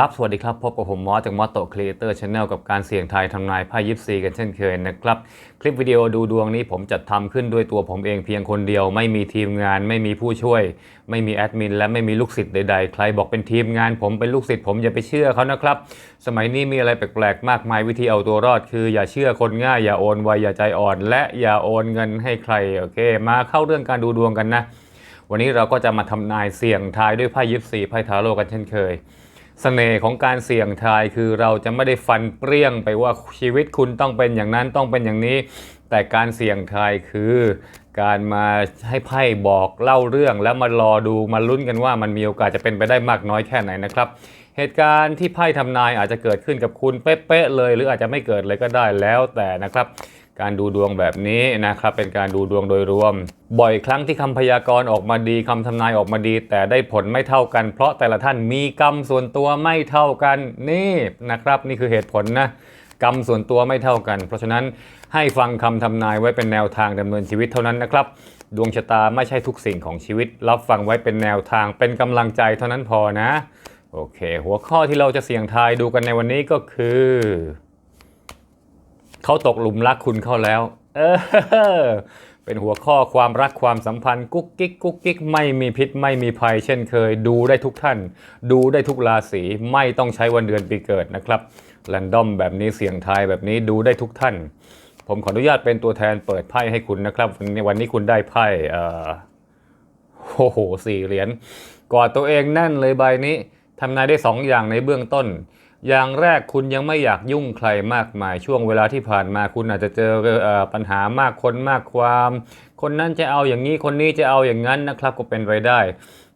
ครับ สวัสดีครับ พบกับผมมอสจากมอสโตครีเอเตอร์ชาแนลกับการเสี่ยงทายทำนายไพ่ยิปซีกันเช่นเคยนะครับ คลิปวิดีโอดูดวงนี้ผมจัดทำขึ้นด้วยตัวผมเองเพียงคนเดียว ไม่มีทีมงาน ไม่มีผู้ช่วย ไม่มีแอดมิน และไม่มีลูกศิษย์ใดๆ ใครบอกเป็นทีมงาน ผมเป็นลูกศิษย์ผมอย่าไปเชื่อเขานะครับ สมัยนี้มีอะไรแปลกๆมากมายวิธีเอาตัวรอด คืออย่าเชื่อคนง่ายอย่าโอนไวอย่าใจอ่อน และอย่าโอนเงินให้ใครโอเค มาเข้าเรื่องการดูดวงกันนะ วันนี้เราก็จะมาทำนายเสี่ยงทายด้วยไพ่ยิปซีไพ่ทาโร่กันเช่นเคย สน่ห์ของการเสี่ยงทายคือเราจะไม่ได้ฟันเปรี้ยงไปว่าชีวิตคุณต้องเป็นอย่างนั้นต้องเป็นอย่างนี้ แต่การเสี่ยงทายคือการมาให้ไพ่บอกเล่าเรื่องแล้วมารอดูมาลุ้นกันว่ามันมีโอกาสจะเป็นไปได้มากน้อยแค่ไหนนะครับ เหตุการณ์ที่ไพ่ทำนายอาจจะเกิดขึ้นกับคุณเป๊ะๆเลย หรืออาจจะไม่เกิดเลยก็ได้แล้วแต่นะครับ การดูดวงแบบนี้นะครับเป็นการดูดวงโดยรวม บ่อยครั้งที่คำพยากรณ์ออกมาดีคำทำนายออกมาดี แต่ได้ผลไม่เท่ากัน เพราะแต่ละท่านมีกรรมส่วนตัวไม่เท่ากันนี่นะครับ นี่คือเหตุผลนะกรรมส่วนตัวไม่เท่ากัน เพราะฉะนั้นให้ฟังคำทำนายไว้เป็นแนวทางดำเนินชีวิตเท่านั้นนะครับ ดวงชะตาไม่ใช่ทุกสิ่งของชีวิต รับฟังไว้เป็นแนวทางเป็นกำลังใจเท่านั้นพอนะ โอเค หัวข้อที่เราจะเสี่ยงทายดูกันในวันนี้ก็คือ เขาตกหลุมรักคุณเข้าแล้ว เออ เป็นหัวข้อความรักความสัมพันธ์กุ๊กกิ๊กกุ๊กกิ๊กไม่มีพิษไม่มีภัย เช่นเคย ดูได้ทุกท่าน ดูได้ทุกราศีไม่ต้องใช้วันเดือนปีเกิดนะครับแรนดอมแบบนี้เสียงทายแบบนี้ดูได้ทุกท่าน ผมขออนุญาตเป็นตัวแทนเปิดไพ่ให้คุณนะครับวันนี้วันนี้คุณได้ไพ่เอ่อโอ้โหสี่เหรียญกอดตัวเองแน่นเลยใบนี้ทำนายได้สองอย่างในเบื้องต้น อย่างแรกคุณยังไม่อยากยุ่งใครมากมาย ช่วงเวลาที่ผ่านมาคุณอาจจะเจอเออปัญหามากคนมากความ คนนั้นจะเอาอย่างนี้คนนี้จะเอาอย่างนั้นนะครับก็เป็นไปได้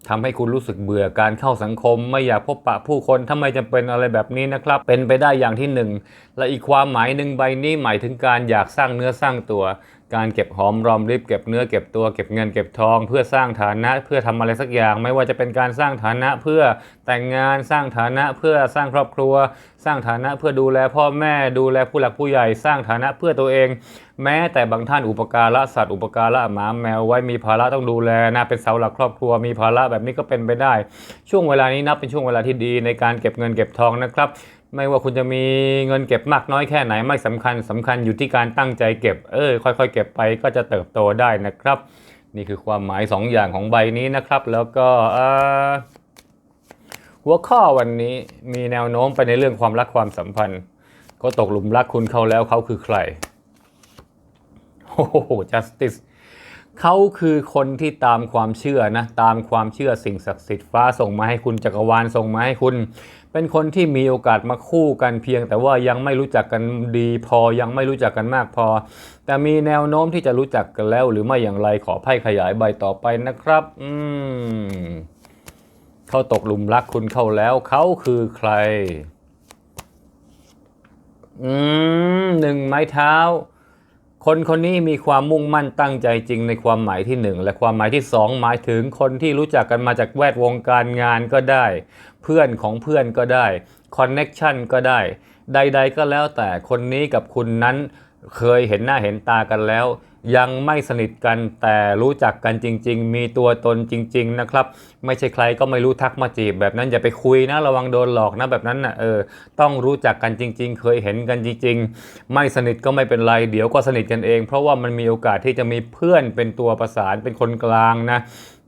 ทำให้คุณรู้สึกเบื่อการเข้าสังคม ไม่อยากพบปะผู้คนทำไมจำเป็นอะไรแบบนี้นะครับ เป็นไปได้อย่างที่หนึ่งและอีกความหมายหนึ่งใบนี้หมายถึงการอยากสร้างเนื้อสร้างตัว การเก็บหอมรอมริบเก็บเนื้อเก็บตัวเก็บเงินเก็บทอง เพื่อสร้างฐานะเพื่อทำอะไรสักอย่าง ไม่ว่าจะเป็นการสร้างฐานะเพื่อแต่งงานสร้างฐานะเพื่อสร้างครอบครัว สร้างฐานะเพื่อดูแลพ่อแม่ดูแลผู้หลักผู้ใหญ่ สร้างฐานะเพื่อตัวเอง แม้แต่บางท่านอุปการะสัตว์อุปการะหมาแมวไว้มีภาระต้องดูแลนะเป็นเสาหลักครอบครัวมีภาระแบบนี้ก็เป็นไปได้ ช่วงเวลานี้นับเป็นช่วงเวลาที่ดีในการเก็บเงินเก็บทองนะครับ ไม่ว่าคุณจะมีเงินเก็บมากน้อยแค่ไหนไม่สำคัญสำคัญอยู่ที่การตั้งใจเก็บ เออค่อยๆ เก็บไปก็จะเติบโตได้นะครับ นี่คือความหมาย 2 อย่างของใบนี้นะครับ แล้วก็หัวข้อวันนี้มีแนวโน้มไปในเรื่องความรักความสัมพันธ์ ก็ตกหลุมรักคุณเขาแล้วเขาคือใครโอ้โห justice เขาคือคนที่ตามความเชื่อนะ ตามความเชื่อสิ่งศักดิ์สิทธิ์ฟ้าส่งมาให้คุณจักรวาลส่งมาให้คุณ เป็นคนที่มีโอกาสมาคู่กันเพียง แต่ว่ายังไม่รู้จักกันดีพอยังไม่รู้จักกันมากพอ แต่มีแนวโน้มที่จะรู้จักกันแล้ว หรือไม่อย่างไรขอไพ่ขยายใบต่อไปนะครับ อืมเขาตกหลุมรักคุณเข้าแล้วเขาคือใคร อืมหนึ่งไม้เท้า คนคนนี้มีความมุ่งมั่นตั้งใจจริงในความหมายที่หนึ่งและความหมายที่สองหมายถึงคนที่รู้จักกันมาจากแวดวงการงานก็ได้ เพื่อนของเพื่อนก็ได้คอนเน็ชันก็ได้ ใด ๆ ก็แล้วแต่คนนี้กับคุณนั้นเคยเห็นหน้าเห็นตากันแล้ว ยังไม่สนิทกันแต่รู้จักกันจริง ๆ มีตัวตนจริง ๆ นะครับ ไม่ใช่ใครก็ไม่รู้ทักมาจีบ แบบนั้นอย่าไปคุยนะระวังโดนหลอกนะแบบนั้นนะเออต้องรู้จักกันจริง ๆ เคยเห็นกันจริง ๆ ไม่สนิทก็ไม่เป็นไร เดี๋ยวก็สนิทกันเอง เพราะว่ามันมีโอกาสที่จะมีเพื่อนเป็นตัวประสานเป็นคนกลางนะ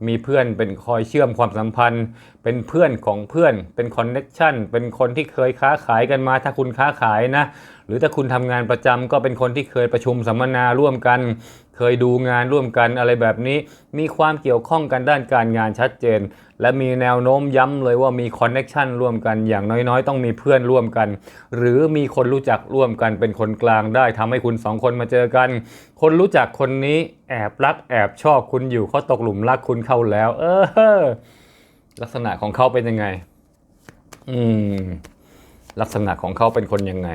มีเพื่อนเป็นคอยเชื่อมความสัมพันธ์ เป็นเพื่อนของเพื่อน เป็นคอนเน็ชันเป็นคนที่เคยค้าขายกันมา ถ้าคุณค้าขายนะ หรือถ้าคุณทำงานประจำก็เป็นคนที่เคยประชุมสัมมนาร่วมกัน เคยดูงานร่วมกันอะไรแบบนี้ มีความเกี่ยวข้องกันด้านการงานชัดเจน และมีแนวโน้มย้ำเลยว่ามีคอนเน็ชันร่วมกันอย่างน้อยๆ ต้องมีเพื่อนร่วมกัน หรือมีคนรู้จักร่วมกันเป็นคนกลางได้ทำให้คุณสองคนมาเจอกัน คนรู้จักคนนี้แอบรักแอบชอบคุณอยู่เขาตกหลุมรักคุณเข้าแล้ว เออ ลักษณะของเขาเป็นยังไง อืม ลักษณะของเขาเป็นคนยังไง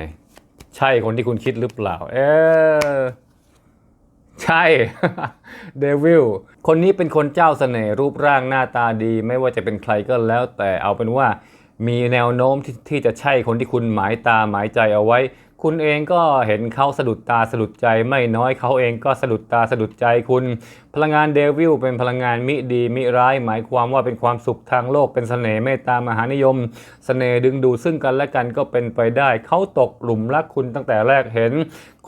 ใช่คนที่คุณคิดหรือเปล่า เออ ใช่ เดวิล คนนี้เป็นคนเจ้าเสน่ห์รูปร่างหน้าตาดี ไม่ว่าจะเป็นใครก็แล้วแต่เอาเป็นว่ามีแนวโน้มที่ที่จะใช่คนที่คุณหมายตาหมายใจเอาไว้ คุณเองก็เห็นเขาสะดุดตาสะดุดใจไม่น้อยเขาเองก็สะดุดตาสะดุดใจคุณ พลังงานเดวิลเป็นพลังงานมิดีมิร้าย หมายความว่าเป็นความสุขทางโลกเป็นเสน่ห์เมตตามหานิยมเสน่ห์ดึงดูดซึ่งกันและกันก็เป็นไปได้ เขาตกหลุมรักคุณตั้งแต่แรกเห็น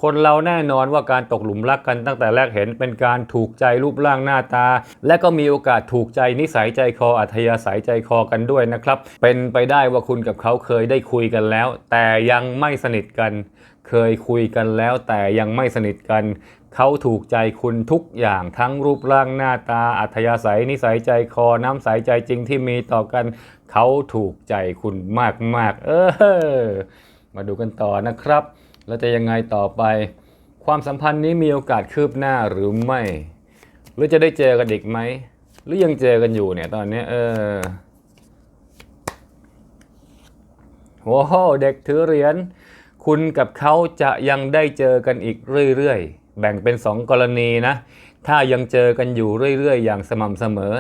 คนเราแน่นอนว่าการตกหลุมรักกันตั้งแต่แรกเห็นเป็นการถูกใจรูปร่างหน้าตา และก็มีโอกาสถูกใจนิสัยใจคออัธยาศัยใจคอกันด้วยนะครับ เป็นไปได้ว่าคุณกับเขาเคยได้คุยกันแล้ว แต่ยังไม่สนิทกัน เคยคุยกันแล้ว แต่ยังไม่สนิทกันเขาถูกใจคุณทุกอย่างทั้งรูปร่างหน้าตาอัธยาศัย นิสัยใจคอน้ำใสใจจริงที่มีต่อกัน เขาถูกใจคุณมากๆ เออมาดูกันต่อนะครับ แล้วจะยังไงต่อไป ความสัมพันธ์นี้มีโอกาสคืบหน้าหรือไม่ หรือจะได้เจอกันอีกไหม หรือยังเจอกันอยู่เนี่ยตอนนี้เออโอ้โหเด็กถือเหรียญคุณกับเขาจะยังได้เจอกันอีกเรื่อยๆ แบ่งเป็น 2 กรณีนะ ถ้ายังเจอกันอยู่เรื่อยๆ อย่างสม่ำเสมอ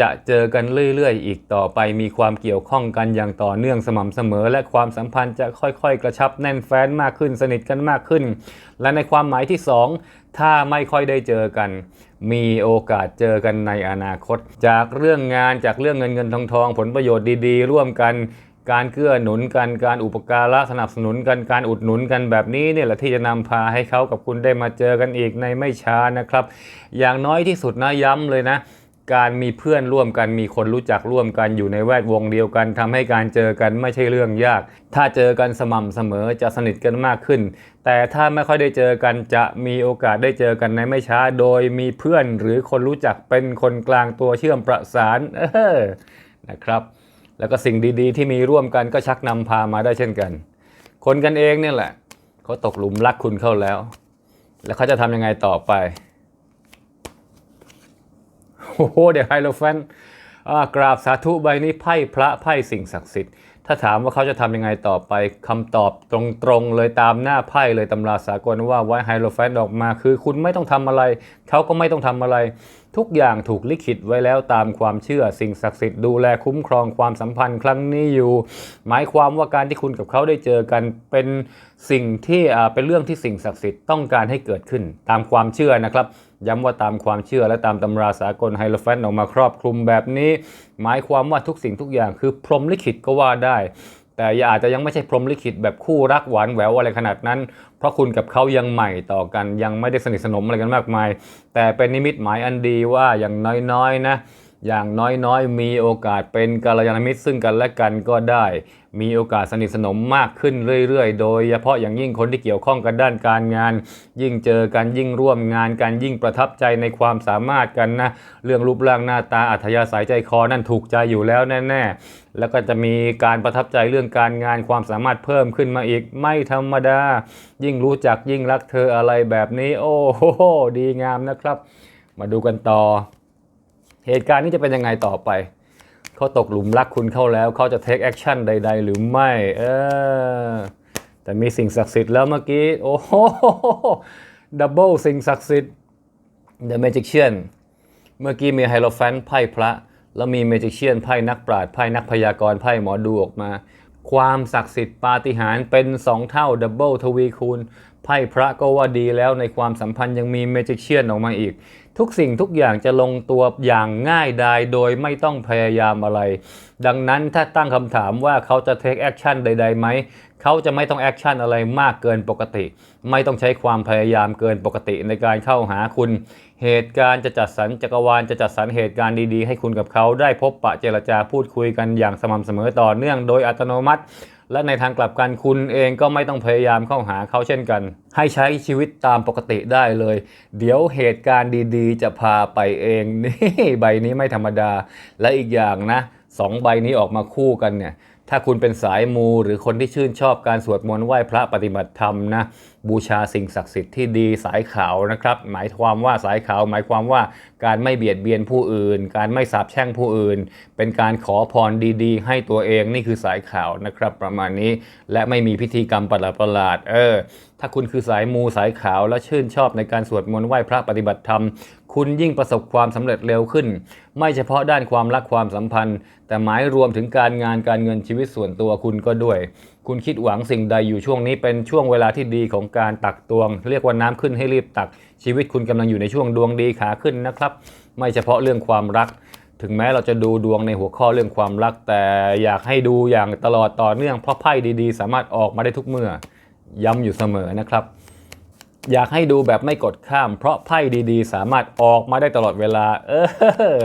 จะเจอกันเรื่อยๆ อีกต่อไปมีความเกี่ยวข้องกันอย่างต่อเนื่องสม่ำเสมอ และความสัมพันธ์จะค่อยๆ กระชับแน่นแฟ้นมากขึ้นสนิทกันมากขึ้น และในความหมายที่ 2 ถ้าไม่ค่อยได้เจอกัน มีโอกาสเจอกันในอนาคต จากเรื่องงานจากเรื่องเงินเงินทองทองผลประโยชน์ดีๆ ร่วมกันการเกื้อหนุนกันการอุปการะสนับสนุนกันการอุดหนุนกันแบบนี้เนี่ยแหละที่จะนำพาให้เขากับคุณได้มาเจอกันอีกในไม่ช้านะครับ อย่างน้อยที่สุดนะย้ำเลยนะ การมีเพื่อนร่วมกันมีคนรู้จักร่วมกันอยู่ในแวดวงเดียวกันทำให้การเจอกันไม่ใช่เรื่องยาก ถ้าเจอกันสม่ำเสมอจะสนิทกันมากขึ้น แต่ถ้าไม่ค่อยได้เจอกันจะมีโอกาสได้เจอกันในไม่ช้า โดยมีเพื่อนหรือคนรู้จักเป็นคนกลางตัวเชื่อมประสานเออนะครับ แล้วก็สิ่งดีๆ ที่มีร่วมกันก็ชักนำพามาได้เช่นกัน คนกันเองเนี่ยแหละเขาตกหลุมรักคุณเข้าแล้ว แล้วเขาจะทำยังไงต่อไป โอ้โหเดี๋ยวไฮโลแฟนกราบสาธุใบนี้ไพ่พระไพ่สิ่งศักดิ์สิทธิ์ ถ้าถามว่าเขาจะทำยังไงต่อไปคำตอบตรงๆเลยตามหน้าไพ่เลยตำราสากลว่าไว้ไฮโลแฟนออกมา คือคุณไม่ต้องทำอะไร เขาก็ไม่ต้องทำอะไร ทุกอย่างถูกลิขิตไว้แล้วตามความเชื่อสิ่งศักดิ์สิทธิ์ดูแลคุ้มครองความสัมพันธ์ครั้งนี้อยู่ หมายความว่าการที่คุณกับเขาได้เจอกันเป็นสิ่งที่เป็นเรื่องที่สิ่งศักดิ์สิทธิ์ต้องการให้เกิดขึ้นตามความเชื่อนะครับ ย้ำว่าตามความเชื่อและตามตำราสากลไฮโลแฟนออกมาครอบคลุมแบบนี้ หมายความว่าทุกสิ่งทุกอย่างคือพรหมลิขิตก็ว่าได้ แต่อย่าอาจจะยังไม่ใช่พรหมลิขิตแบบคู่รักหวานแหววอะไรขนาดนั้น เพราะคุณกับเขายังใหม่ต่อกัน ยังไม่ได้สนิทสนมอะไรกันมากมาย แต่เป็นนิมิตหมายอันดีว่าอย่างน้อยๆนะอย่างน้อยๆ มีโอกาสเป็นกัลยาณมิตรซึ่งกันและกันก็ได้ มีโอกาสสนิทสนมมากขึ้นเรื่อยๆ โดยเฉพาะอย่างยิ่งคนที่เกี่ยวข้องกันด้านการงาน ยิ่งเจอกันยิ่งร่วมงานกันยิ่งประทับใจในความสามารถกันนะ เรื่องรูปร่างหน้าตาอัธยาศัยใจคอนั่นถูกใจอยู่แล้วแน่ๆ แล้วก็จะมีการประทับใจเรื่องการงานความสามารถเพิ่มขึ้นมาอีกไม่ธรรมดา ยิ่งรู้จักยิ่งรักเธออะไรแบบนี้ โอ้โหดีงามนะครับ มาดูกันต่อ เหตุการณ์นี้จะเป็นยังไงต่อไป เขาตกหลุมรักคุณเข้าแล้ว เขาจะ take action ใด ๆ หรือไม่ เออ แต่มีสิ่งศักดิ์สิทธิ์แล้วเมื่อกี้ โอ้โหดับเบิลสิ่งศักดิ์สิทธิ์ The Magician เมื่อกี้มีไฮโลแฟนไพ่พระ แล้วมีเมจิเชียนไพ่นักปราชญ์ไพ่นักพยากรณ์ไพ่หมอดูออกมา ความศักดิ์สิทธิ์ปาฏิหาริย์เป็น 2 เท่าดับเบิลทวีคูณไพ่พระก็ว่าดีแล้วในความสัมพันธ์ยังมีเมจิเชียนออกมาอีก ทุกสิ่งทุกอย่างจะลงตัวอย่างง่ายดายโดยไม่ต้องพยายามอะไร ดังนั้นถ้าตั้งคำถามว่าเขาจะ take action ใดๆไหม เขาจะไม่ต้องแอคชั่นอะไรมากเกินปกติ ไม่ต้องใช้ความพยายามเกินปกติในการเข้าหาคุณ เหตุการณ์จะจัดสรรจักรวาลจะจัดสรรเหตุการณ์ดีๆ ให้คุณกับเขาได้พบปะเจรจาพูดคุยกันอย่างสม่ำเสมอต่อเนื่องโดยอัตโนมัติ และในทางกลับกันคุณเองก็ไม่ต้องพยายามเข้าหาเขาเช่นกัน ให้ใช้ชีวิตตามปกติได้เลย เดี๋ยวเหตุการณ์ดีๆ จะพาไปเองนี่ใบนี้ไม่ธรรมดา และอีกอย่างนะสองใบนี้ออกมาคู่กันเนี่ย ถ้าคุณเป็นสายมูหรือคนที่ชื่นชอบการสวดมนต์ไหว้พระปฏิบัติธรรมนะบูชาสิ่งศักดิ์สิทธิ์ที่ดีสายขาวนะครับ หมายความว่าสายขาว หมายความว่าการไม่เบียดเบียนผู้อื่น การไม่สาปแช่งผู้อื่น เป็นการขอพรดีๆ ให้ตัวเองนี่คือสายขาวนะครับ ประมาณนี้และไม่มีพิธีกรรมประหลาดๆเออถ้าคุณคือสายมูสายขาวและชื่นชอบในการสวดมนต์ไหว้พระปฏิบัติธรรม คุณยิ่งประสบความสำเร็จเร็วขึ้น ไม่เฉพาะด้านความรักความสัมพันธ์ แต่หมายรวมถึงการงานการเงินชีวิตส่วนตัวคุณก็ด้วย คุณคิดหวังสิ่งใดอยู่ช่วงนี้เป็นช่วงเวลาที่ดีของการตักตวง เรียกว่าน้ำขึ้นให้รีบตัก ชีวิตคุณกำลังอยู่ในช่วงดวงดีขาขึ้นนะครับ ไม่เฉพาะเรื่องความรักถึงแม้เราจะดูดวงในหัวข้อเรื่องความรัก แต่อยากให้ดูอย่างตลอดต่อเนื่องเพราะไพ่ดีๆ สามารถออกมาได้ทุกเมื่อ ย้ำอยู่เสมอนะครับ อยากให้ดูแบบไม่กดข้าม เพราะไพ่ดีๆ สามารถออกมาได้ตลอดเวลา เออ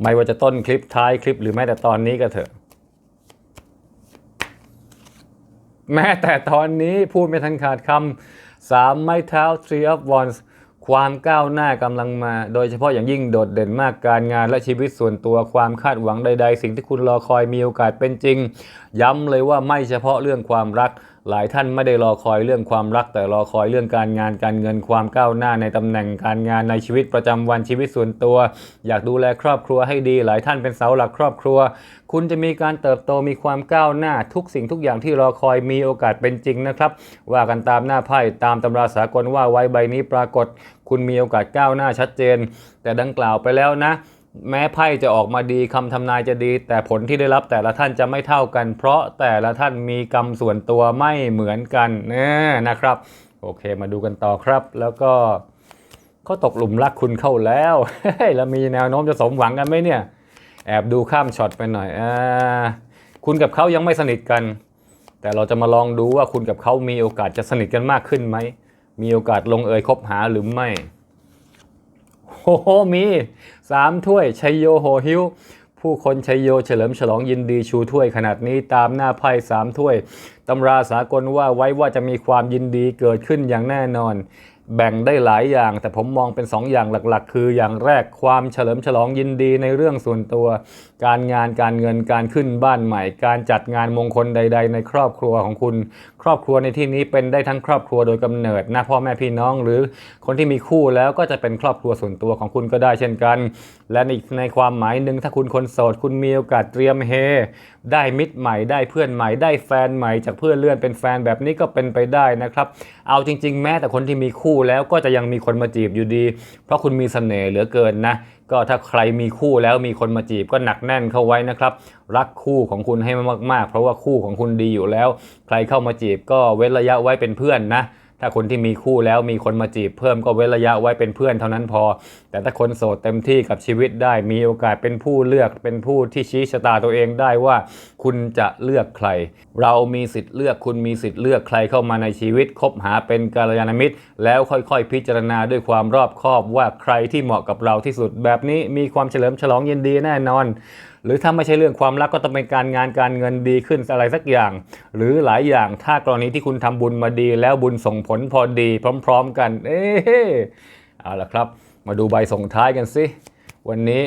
ไม่ว่าจะต้นคลิปท้ายคลิปหรือแม้แต่ตอนนี้ก็เถอะ แม้แต่ตอนนี้พูดไม่ทันขาดคำสามไม้เท้า three of wands ความก้าวหน้ากำลังมา โดยเฉพาะอย่างยิ่งโดดเด่นมากการงานและชีวิตส่วนตัวความคาดหวังใด ๆ สิ่งที่คุณรอคอยมีโอกาสเป็นจริง ย้ำเลยว่าไม่เฉพาะเรื่องความรัก หลายท่านไม่ได้รอคอยเรื่องความรัก แต่รอคอยเรื่องการงานการเงินความก้าวหน้าในตำแหน่งการงานในชีวิตประจำวันชีวิตส่วนตัว อยากดูแลครอบครัวให้ดี หลายท่านเป็นเสาหลักครอบครัว คุณจะมีการเติบโตมีความก้าวหน้าทุกสิ่งทุกอย่างที่รอคอยมีโอกาสเป็นจริงนะครับ ว่ากันตามหน้าไพ่ตามตำราสากลว่าไว้ใบนี้ปรากฏ คุณมีโอกาสก้าวหน้าชัดเจน แต่ดังกล่าวไปแล้วนะ แม้ไพ่จะออกมาดีคำทำนายจะดี แต่ผลที่ได้รับแต่ละท่านจะไม่เท่ากัน เพราะแต่ละท่านมีกรรมส่วนตัวไม่เหมือนกันนะนะครับ โอเคมาดูกันต่อครับ แล้วก็เขาตกหลุมรักคุณเข้าแล้วแล้วมีแนวโน้มจะสมหวังกันไหมเนี่ย แอบดูข้ามช็อตไปหน่อยอาคุณกับเขายังไม่สนิทกัน แต่เราจะมาลองดูว่าคุณกับเขามีโอกาสจะสนิทกันมากขึ้นไหมมีโอกาสลงเอยคบหาหรือไม่ โอ้โหมีสามถ้วยชัยโยโหหิวผู้คนชัยโยเฉลิมฉลองยินดีชูถ้วยขนาดนี้ตามหน้าไพ่สามถ้วยตำราสากลว่าไว้ว่าจะมีความยินดีเกิดขึ้นอย่างแน่นอน แบ่งได้หลายอย่าง แต่ผมมองเป็น2อย่างหลักๆ คืออย่างแรกความเฉลิมฉลองยินดีในเรื่องส่วนตัว การงานการเงินการขึ้นบ้านใหม่ การจัดงานมงคลใด ๆ ในครอบครัวของคุณ ครอบครัวในที่นี้เป็นได้ทั้งครอบครัวโดยกำเนิดนะพ่อแม่พี่น้องหรือคนที่มีคู่แล้วก็จะเป็นครอบครัวส่วนตัวของคุณก็ได้เช่นกัน และในในความหมายหนึ่งถ้าคุณคนโสดคุณมีโอกาสเตรียมเฮได้มิตรใหม่ได้เพื่อนใหม่ได้แฟนใหม่จากเพื่อนเลื่อนเป็นแฟนแบบนี้ก็เป็นไปได้นะครับ เอาจริง ๆ แม้แต่คนที่มีคู่แล้วก็จะยังมีคนมาจีบอยู่ดี เพราะคุณมีเสน่ห์เหลือเกินนะ ก็ถ้าใครมีคู่แล้วมีคนมาจีบก็หนักแน่นเข้าไว้นะครับ รักคู่ของคุณให้มากๆ เพราะว่าคู่ของคุณดีอยู่แล้ว ใครเข้ามาจีบก็เว้นระยะไว้เป็นเพื่อนนะ ถ้าคนที่มีคู่แล้วมีคนมาจีบเพิ่มก็เว้นระยะไว้เป็นเพื่อนเท่านั้นพอ แต่ถ้าคนโสดเต็มที่กับชีวิตได้มีโอกาสเป็นผู้เลือกเป็นผู้ที่ชี้ชะตาตัวเองได้ว่า คุณจะเลือกใคร เรามีสิทธิ์เลือกคุณมีสิทธิ์เลือกใครเข้ามาในชีวิตคบหาเป็นกัลยาณมิตร แล้วค่อยๆ พิจารณาด้วยความรอบคอบว่าใครที่เหมาะกับเราที่สุดแบบนี้มีความเฉลิมฉลองยินดีแน่นอน หรือถ้าไม่ใช่เรื่องความรักก็ต้องเป็นการงานการเงินดีขึ้นอะไรสักอย่าง หรือหลายอย่างถ้ากรณีที่คุณทำบุญมาดี แล้วบุญส่งผลพอดี พร้อม ๆ กัน เอ๊เอาละครับ มาดูใบส่งท้ายกันสิวันนี้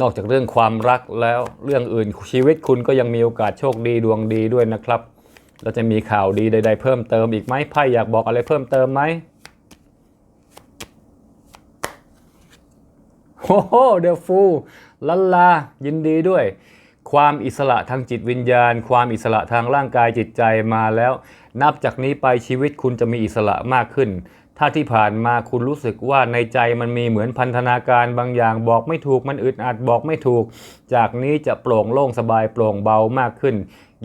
นอกจากเรื่องความรักแล้วเรื่องอื่นชีวิตคุณก็ยังมีโอกาสโชคดีดวงดีด้วยนะครับเราจะมีข่าวดีใด ๆ เพิ่มเติมอีกไหมไพ่อยากบอกอะไรเพิ่มเติมไหมโอ้โหเดอะฟู ลันลา ยินดีด้วย ความอิสระทางจิตวิญญาณ ความอิสระทางร่างกายจิตใจมาแล้ว นับจากนี้ไปชีวิตคุณจะมีอิสระมากขึ้น ถ้าที่ผ่านมาคุณรู้สึกว่าในใจมันมีเหมือนพันธนาการบางอย่างบอกไม่ถูกมันอึดอัดบอกไม่ถูก จากนี้จะโปร่งโล่งสบายโปร่งเบามากขึ้น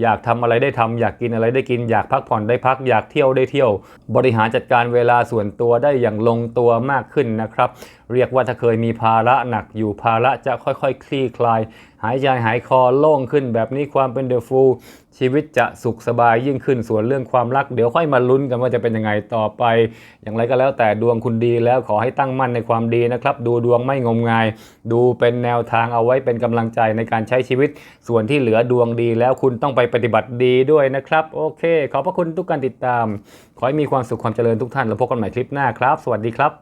อยากทำอะไรได้ทำอยากกินอะไรได้กิน อยากพักผ่อนได้พัก อยากเที่ยวได้เที่ยว บริหารจัดการเวลาส่วนตัวได้อย่างลงตัวมากขึ้นนะครับ เรียกว่าถ้าเคยมีภาระหนักอยู่ภาระจะค่อยๆ คลี่คลาย หายใจหายคอโล่งขึ้นแบบนี้ความเป็นเดอะฟูลชีวิตจะสุขสบายยิ่งขึ้นส่วนเรื่องความรัก เดี๋ยวค่อยมาลุ้นกันว่าจะเป็นยังไงต่อไป อย่างไรก็แล้วแต่ดวงคุณดีแล้วขอให้ตั้งมั่นในความดีนะครับ ดูดวงไม่งมงาย ดูเป็นแนวทางเอาไว้เป็นกำลังใจในการใช้ชีวิต ส่วนที่เหลือดวงดีแล้วคุณต้องไปปฏิบัติดีด้วยนะครับ โอเค ขอบพระคุณทุกการติดตาม ขอให้มีความสุขความเจริญทุกท่านแล้วพบกันใหม่คลิปหน้าครับ สวัสดีครับ